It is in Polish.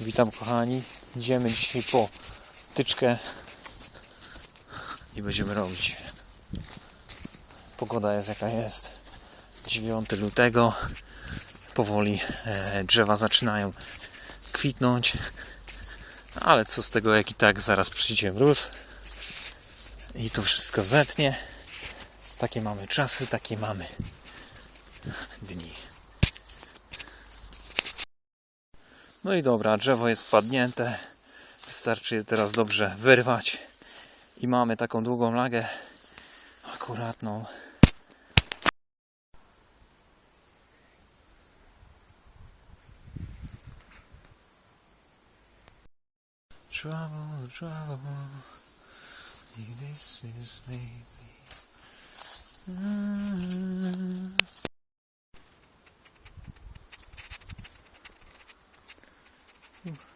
Witam kochani. Idziemy dzisiaj po tyczkę i będziemy robić. Pogoda jest jaka jest. 9 lutego. Powoli e, drzewa zaczynają kwitnąć. Ale co z tego, jak i tak zaraz przyjdzie mróz i to wszystko zetnie. Takie mamy czasy, takie mamy dni. No i dobra, drzewo jest spadnięte. Wystarczy je teraz dobrze wyrwać. I mamy taką długą lagę akuratną. Trouble, trouble. This is maybe. Mm. Hmm.